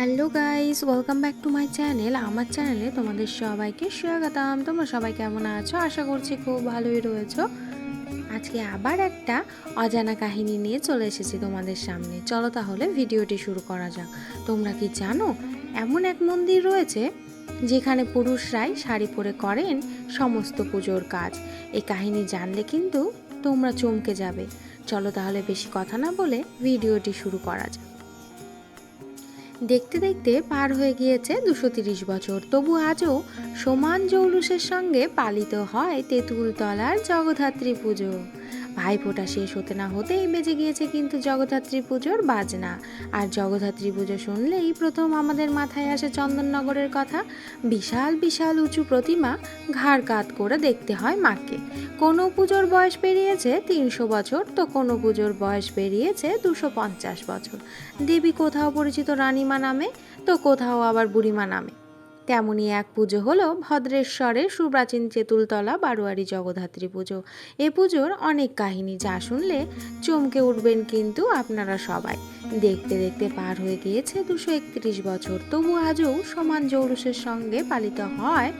Hello guys welcome back to my channel আমার চ্যানেলে তোমাদের সবাইকে স্বাগতম। তোমরা সবাই কেমন আছো? আশা করছি খুব ভালোই রয়েছো। আজকে আবার একটা অজানা কাহিনী নিয়ে চলে এসেছি তোমাদের সামনে। চলো তাহলে ভিডিওটি শুরু করা যাক। তোমরা কি জানো, এমন এক মন্দির রয়েছে যেখানে পুরুষরাই শাড়ি পরে করেন সমস্ত পুজোর কাজ। এই কাহিনী জানলে কিন্তু তোমরা চমকে যাবে। চলো তাহলে বেশি কথা না বলে ভিডিওটি শুরু করা যাক। দেখতে দেখতে পার হয়ে গিয়েছে দুশো তিরিশ বছর। তবু আজও সমান জৌলুসের সঙ্গে পালিত হয় তেঁতুলতলার জগধাত্রী পুজো। ভাইফোঁটা শেষ হতে না হতেই বেজে গিয়েছে কিন্তু জগদ্ধাত্রী পুজোর বাজনা। আর জগদ্ধাত্রী পুজো শুনলেই প্রথম আমাদের মাথায় আসে চন্দননগরের কথা। বিশাল বিশাল উঁচু প্রতিমা ঘাড় কাত করে দেখতে হয় মাকে। কোনো পুজোর বয়স পেরিয়েছে তিনশো বছর, তো কোনো পুজোর বয়স পেরিয়েছে দুশো পঞ্চাশ বছর। দেবী কোথাও পরিচিত রানীমা নামে, তো কোথাও আবার বুড়িমা নামে। তেমনই এক পুজো হলো ভদ্রেশ্বরের সুপ্রাচীন চেতুলতলা বারোয়ারি জগদ্ধাত্রী পুজো। এ পুজোর অনেক কাহিনী যা শুনলে চমকে উঠবেন কিন্তু আপনারা সবাই। দেখতে দেখতে পার হয়ে গিয়েছে দুশো একত্রিশ বছর, তবু আজও সমান জৌলুসের সঙ্গে পালিত হয়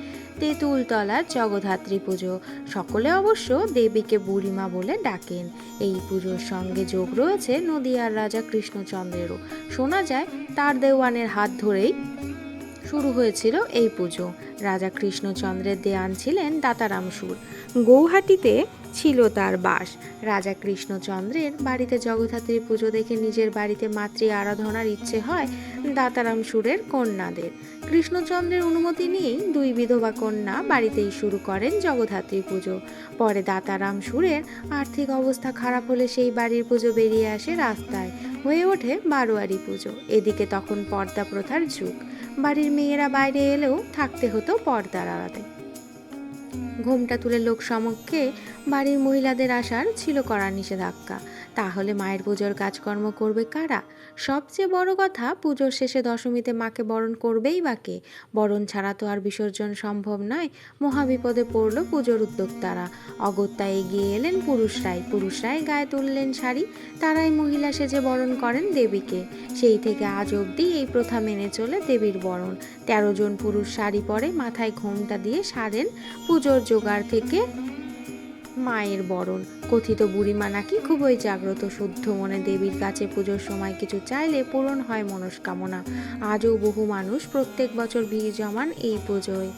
তেঁতুলতলার জগদ্ধাত্রী পুজো। সকলে অবশ্য দেবীকে বুড়িমা বলে ডাকেন। এই পুজোর সঙ্গে যোগ রয়েছে নদিয়ার রাজা কৃষ্ণচন্দ্রেরও। শোনা যায়, তার দেওয়ানের হাত ধরেই শুরু হয়েছিল এই পুজো। রাজা কৃষ্ণচন্দ্রের দেয়ান ছিলেন দাতারাম সুর। গৌহাটিতে ছিল তার বাস। রাজা কৃষ্ণচন্দ্রের বাড়িতে জগদ্ধাত্রী পুজো দেখে নিজের বাড়িতে মাতৃ আরাধনার ইচ্ছে হয় দাতারাম সুরের কন্যাদের। কৃষ্ণচন্দ্রের অনুমতি নিয়েই দুই বিধবা কন্যা বাড়িতেই শুরু করেন জগদ্ধাত্রী পুজো। পরে দাতারাম সুরের আর্থিক অবস্থা খারাপ হলে সেই বাড়ির পুজো বেরিয়ে আসে রাস্তায়। হয়ে ওঠে বারোয়ারি পুজো। এদিকে তখন পর্দা প্রথার যুগ। বাড়ির মেয়েরা বাইরে এলেও থাকতে হতো পর্দার আড়ালে। ঘোমটা তুলে লোক সমক্ষে বাড়ির মহিলাদের আসার ছিল করার নিষেধাজ্ঞা। তাহলে মায়ের পুজোর কাজকর্ম করবে কারা? সবচেয়ে বড় কথা, পুজোর শেষে দশমীতে মাকে বরণ করবেই বা কে? বরণ ছাড়া তো আর বিসর্জন সম্ভব নয়। মহাবিপদে পড়ল পুজোর উদ্যোক্তারা। অগত্যা এগিয়ে এলেন পুরুষরাই। পুরুষরাই গায়ে তুললেন শাড়ি, তারাই মহিলা সেজে বরণ করেন দেবীকে। সেই থেকে আজ অবধি এই প্রথা মেনে চলে দেবীর বরণ। তেরো জন পুরুষ শাড়ি পরে মাথায় ঘোমটা দিয়ে সারেন পুজোর জোগাড় থেকে মায়ের বরণ। কথিত বুড়িমা নাকি খুবই জাগ্রত, শুদ্ধ মনে দেবীর কাছে পুজোর সময় কিছু চাইলে পূরণ হয় মনস্কামনা। আজও বহু মানুষ প্রত্যেক বছর ভিড় জমান এই পুজোয়।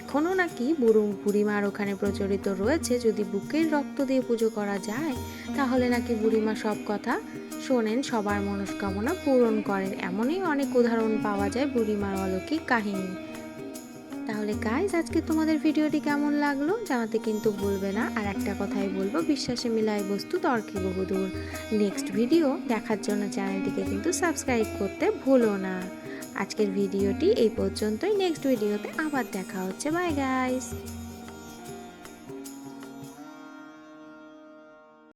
এখনও নাকি বুড়ো বুড়িমার ওখানে প্রচলিত রয়েছে, যদি বুকের রক্ত দিয়ে পুজো করা যায়, তাহলে নাকি বুড়িমা সব কথা শোনেন, সবার মনস্কামনা পূরণ করেন। এমনই অনেক উদাহরণ পাওয়া যায় বুড়িমার অলৌকিক কাহিনী। তাহলে গাইজ আজকে তোমাদের ভিডিওটি কেমন লাগল জানাতে কিন্তু ভুলবে না। আর একটা কথাই বলব, বিশ্বাসে মিলাই বস্তু তর্কে বহুদূর। নেক্সট ভিডিও দেখার জন্য চ্যানেলটিকে কিন্তু সাবস্ক্রাইব করতে ভুলো না। আজকের ভিডিওটি এই পর্যন্তই। নেক্সট ভিডিওতে আবার দেখা হচ্ছে। Bye guys